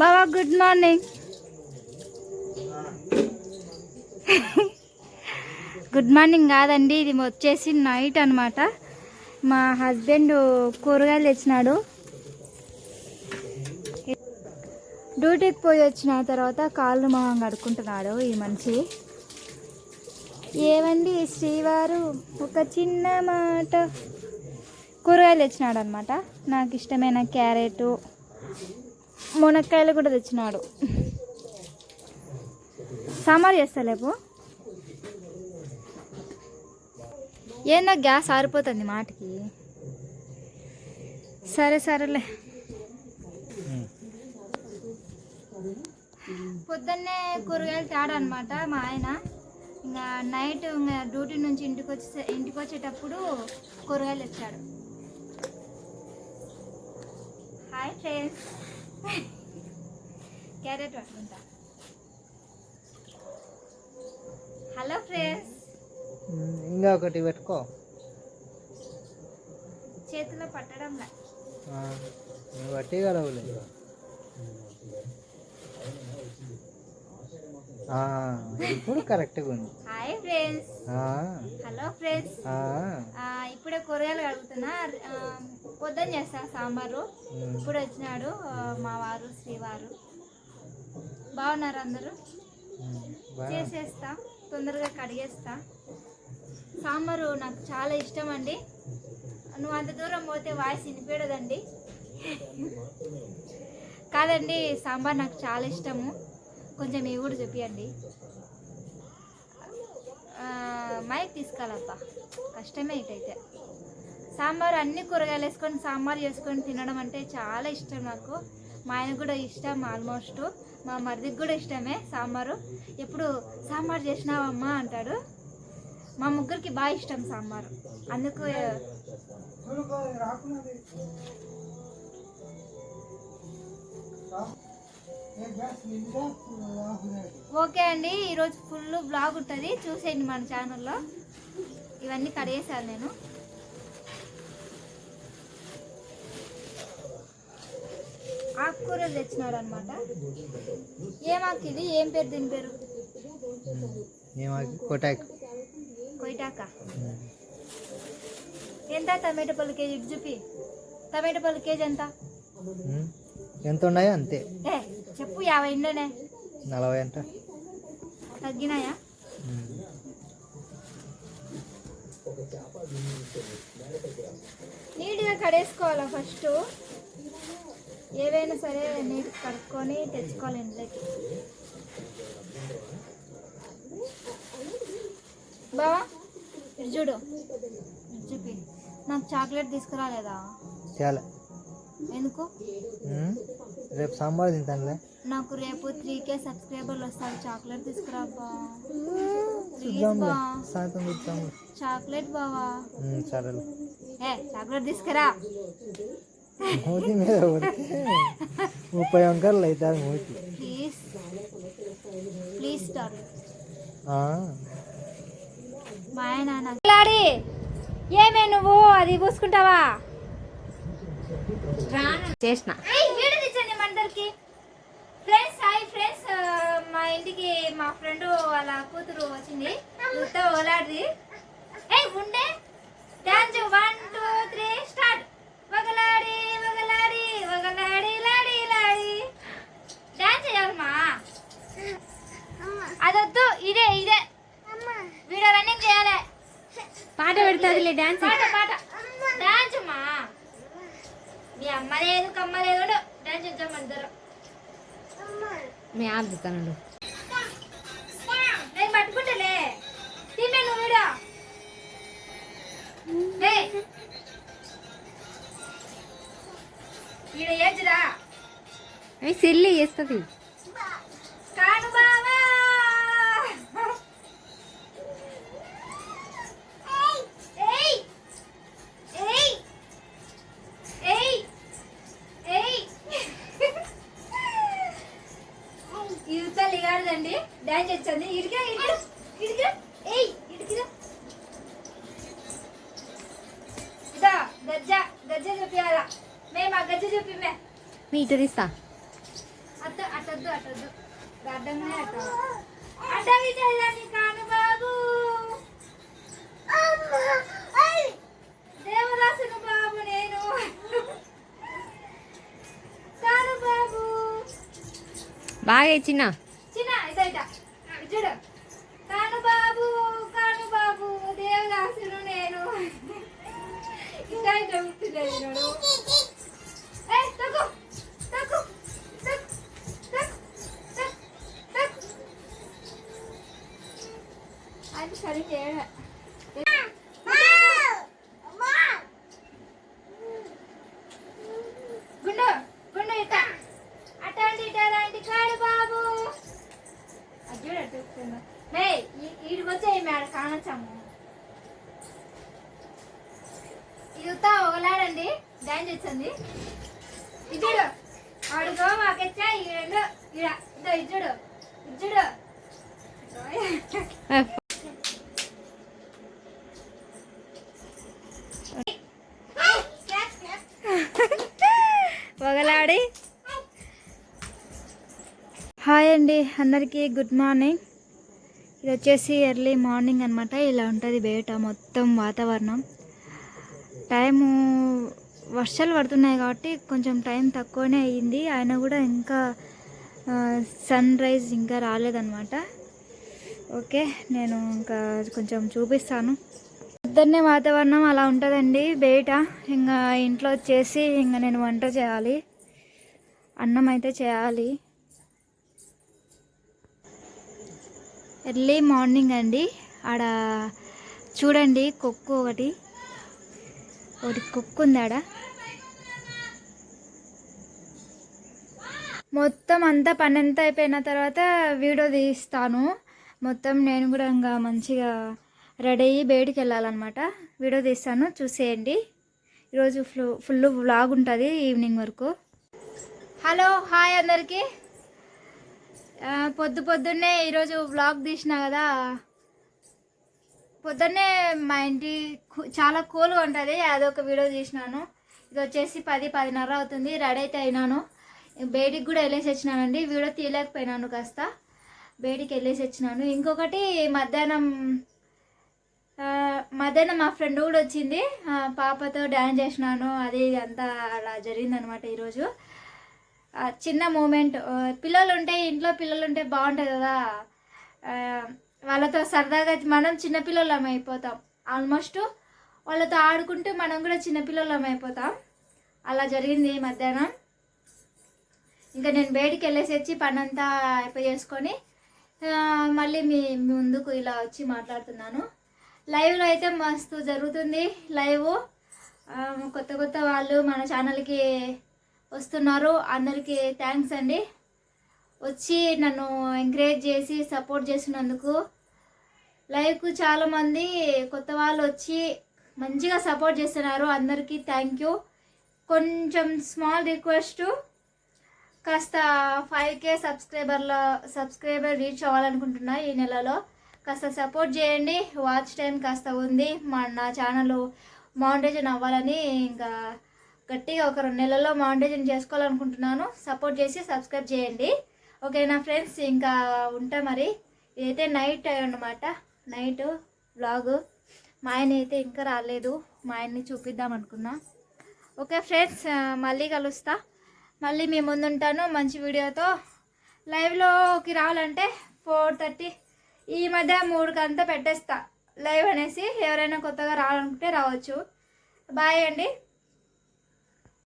బాబా good morning good morning కాదండి ఇది వచ్చేసి నైట్ అనమాట మా హస్బెండ్ కూరగాయలు తెచ్చినాడు. డ్యూటీకి పోయి వచ్చిన తర్వాత కాళ్ళు మొహం కడుక్కుంటున్నాడు ఈ మనిషి. ఏమండి శ్రీవారు? ఒక చిన్న మాట. కూరగాయలు తెచ్చినాడు అనమాట నాకు ఇష్టమైన క్యారెట్ మునక్కాయలు కూడా తెచ్చినాడు. సాంబార్ చేస్తలేపు ఏందో గ్యాస్ ఆరిపోతుంది మాటకి. సరే సరేలే. పొద్దున్నే కూరగాయలు తేడా అనమాట మా ఆయన. ఇంకా నైట్ ఇంకా డ్యూటీ నుంచి ఇంటికి వచ్చే ఇంటికి వచ్చేటప్పుడు కూరగాయలు తెచ్చాడు. Hi friends. క్యారెట్ పట్టుకుంటా. Hello friends. ఇంకా ఒకటి పెట్టుకో. చేతిలో పట్టడంలా నువ్వు బట్టి కలవలే. ఇప్పుడు కరెక్ట్గా ఉంది. హాయ్ ఫ్రెండ్స్ హలో ఫ్రెండ్స్ ఇప్పుడే కూరగాయలు కడుగుతున్నా. పొద్దున్న చేస్తా సాంబారు. ఇప్పుడు వచ్చినాడు మా వారు శ్రీవారు. బాగున్నారు అందరూ? చేసేస్తా తొందరగా కడిగేస్తా. సాంబారు నాకు చాలా ఇష్టం అండి. నువ్వు అంత దూరం పోతే వాయిస్ వినిపించదండి. కాదండి సాంబార్ నాకు చాలా ఇష్టము. కొంచెం ఇవి కూడా చెప్పియండి మైక్ తీసుకోవాలబ్బా. కష్టమే ఇటైతే సాంబార్ అన్ని కూరగాయలు వేసుకొని సాంబార్ చేసుకొని తినడం అంటే చాలా ఇష్టం నాకు. మా ఆయన కూడా ఇష్టం ఆల్మోస్ట్. మా మరిదికి కూడా ఇష్టమే సాంబారు. ఎప్పుడు సాంబార్ చేసినావమ్మా అంటాడు. మా ముగ్గురికి బాగా ఇష్టం సాంబారు. అందుకు ఓకే అండి ఈరోజు ఫుల్ బ్లాగ్ ఉంటుంది. చూసేయండి మన ఛానల్లో ఇవన్నీ కడిగేశాను నేను. ఆకుకూరలు తెచ్చినాడు అనమాట ఏం ఆకు ఇది? ఏం పేరు? దీని పేరు? ఏమాకి కొటాకు కొయిటాక ఎంత? టమాటో పళ్ళు కేజీ చూపి. టమాటో పళ్ళు కేజీ ఎంత? ఎంత ఉన్నాయో అంతే చెప్పు యాభై ఇండోనే నలభై అంట. తగ్గినాయా? నీట్గా కడేసుకోవాలా ఫస్ట్? ఏవైనా సరే నీట్ కడుక్కొని తెచ్చుకోవాలి ఇంట్లోకి బావా చూడు. ఇటు చూపి. నాకు చాక్లెట్ తీసుకురాలేదా? చాలా. ఎందుకు? రేపు సాంబార్ తింటానులే. నాకు రేపు త్రీ కే సబ్స్క్రైబర్లు వస్తారు చాక్లెట్ ప్లీజ్ చూద్దాంలే. బా. సాయంత్రం చూద్దాం చాక్లెట్ బావా. సరేలే. ఏ చాక్లెట్ తీసుకురా. మూతి మీద పడితే ముప్పై వంకర్లు అవుతారు మూతి. ప్లీజ్. ప్లీజ్ డార్లింగ్ ఆ, మా ఆయన నాకు లాడి ఏమే నువ్వు? అది పూసుకుంటావా? చేసిన వీడియో తెచ్చండి మందరికి ఫ్రెండ్స్ హాయ్ ఫ్రెండ్స్ మా ఇంటికి మా ఫ్రెండ్ వాళ్ళ కూతురు వచ్చింది. గుర్త ఓలాడిది. ఏ ఉండే. Dance one two three start. వగలాడి వగలాడి వగలాడి లాడి లాడి. డాన్స్ చేయాలమ్మా. అదొద్దు ఇదే ఇదే. వీడియో రన్నింగ్ చేయాలి. పాట పెడతాదిలే డాన్స్. పాట పాట. డాన్స్ అమ్మా మీ అమ్మ లేదు కమ్మ లేదు డాన్స్ చేద్దాం ఇద్దరు మీ ఆపుతాను సిల్లి లిగాడదండి. డాన్స్ వచ్చింది ఇడిగా ఇడిగా ఇడిగా ఏయ్ ఇదా గజ్జ గజ్జ చూపియాలా మేము ఆ గజ్జ చూపి మే మీ ఇటు తీస్తా అటొద్దు అటొద్దు. కాను బాబు. దేవదాసును బాబు నేను. కాను బాబు. బాగా చిన్న. చిన్న ఇదైట చూడు. కాను బాబు కాను బాబు దేవదాసును నేను. ఇంకా ఇట్లా వస్తుందో. మే ఈడికి వచ్చే మేడ కానొచ్చాము ఇది ఉత్తా ఒకలాడండి డాన్స్ వచ్చింది ఇచ్చుడు ఆడుకో మాకెచ్చా ఈ రెండు ఇడ ఇదో ఇచ్చుడు ఇచ్చుడు పొగలాడి హాయ్ అండి. అందరికీ గుడ్ మార్నింగ్. ఇది వచ్చేసి ఎర్లీ మార్నింగ్ అనమాట ఇలా ఉంటుంది బయట మొత్తం వాతావరణం. టైము వర్షాలు పడుతున్నాయి కాబట్టి కొంచెం టైం తక్కువనే అయ్యింది. ఆయన కూడా ఇంకా సన్ రైజ్ ఇంకా రాలేదనమాట ఓకే నేను ఇంకా కొంచెం చూపిస్తాను. పొద్దున్నే వాతావరణం అలా ఉంటుందండి బయట. ఇంకా ఇంట్లో వచ్చేసి ఇంకా నేను వంట చేయాలి. అన్నం అయితే చేయాలి. ఎర్లీ మార్నింగ్ అండి. ఆడ చూడండి కుక్కు ఒకటి. ఒకటి కుక్కు ఉంది ఆడ. మొత్తం అంతా పని ఎంత అయిపోయిన తర్వాత వీడియో తీస్తాను. మొత్తం నేను కూడా ఇంకా మంచిగా రెడీ అయ్యి బయటికి వెళ్ళాలన్నమాట. వీడియో తీస్తాను చూసేయండి. ఈరోజు ఫుల్ ఫుల్ వ్లాగ్ ఉంటుంది ఈవినింగ్ వరకు. హలో హాయ్ అందరికీ. పొద్దు పొద్దున్నే ఈరోజు వ్లాగ్ తీసిన కదా. పొద్దున్నే మా ఇంటి చాలా కూల్గా ఉంటుంది. అదొక వీడియో తీసినాను. ఇది వచ్చేసి పది పదిన్నర అవుతుంది. రెడీ అయితే అయినాను. బయటికి కూడా వెళ్ళేసి వచ్చినానండి. వీడియో తీయలేకపోయినాను కాస్త. బయటికి వెళ్ళేసి వచ్చినాను. ఇంకొకటి మధ్యాహ్నం మధ్యాహ్నం మా ఫ్రెండ్ కూడా వచ్చింది. పాపతో డ్యాన్స్ చేసినాను. అది అంతా అలా జరిగిందనమాట ఈరోజు. చిన్న మూమెంట్ పిల్లలు ఉంటే ఇంట్లో పిల్లలు ఉంటే బాగుంటుంది కదా. వాళ్ళతో సరదాగా మనం చిన్నపిల్లలం అయిపోతాం. ఆల్మోస్ట్ వాళ్ళతో ఆడుకుంటూ మనం కూడా చిన్నపిల్లలం అయిపోతాం. అలా జరిగింది మధ్యాహ్నం. ఇంకా నేను బయటికి వెళ్ళేసి వచ్చి పనంతా అంతా చేసుకొని మళ్ళీ మీ ముందుకు ఇలా వచ్చి మాట్లాడుతున్నాను. లైవ్లో అయితే మస్తు జరుగుతుంది. లైవ్ కొత్త కొత్త వాళ్ళు మన ఛానల్కి వస్తున్నారు. అందరికీ థ్యాంక్స్ అండి. వచ్చి నన్ను ఎంకరేజ్ చేసి సపోర్ట్ చేసినందుకు. లైవ్కు చాలామంది కొత్త వాళ్ళు వచ్చి మంచిగా సపోర్ట్ చేస్తున్నారు. అందరికీ థ్యాంక్ యూ కొంచెం స్మాల్ రిక్వెస్ట్ కాస్త ఫైవ్ కే సబ్స్క్రైబర్ల సబ్స్క్రైబర్ రీచ్ అవ్వాలనుకుంటున్నా ఈ నెలలో. కాస్త సపోర్ట్ చేయండి. వాచ్ టైం కాస్త ఉంది. మా నా ఛానల్ మౌంటేజన్ అవ్వాలని ఇంకా గట్టిగా ఒక రెండు నెలల్లో మౌంటేజన్ చేసుకోవాలనుకుంటున్నాను. సపోర్ట్ చేసి సబ్స్క్రైబ్ చేయండి. ఓకే నా ఫ్రెండ్స్ ఇంకా ఉంటా మరి. ఇదైతే నైట్ అనమాట నైట్ బ్లాగ్ మా ఆయన అయితే ఇంకా రాలేదు. మా ఆయన్ని చూపిద్దాం అనుకున్నా. ఓకే ఫ్రెండ్స్ మళ్ళీ కలుస్తా. మళ్ళీ మీ ముందుంటాను మంచి వీడియోతో. లైవ్లోకి రావాలంటే ఫోర్ థర్టీ ఈ మధ్య మూడుకి అంతా పెట్టేస్తా. లైవ్ అనేసి ఎవరైనా కొత్తగా రావాలనుకుంటే రావచ్చు. బాయ్ అండి.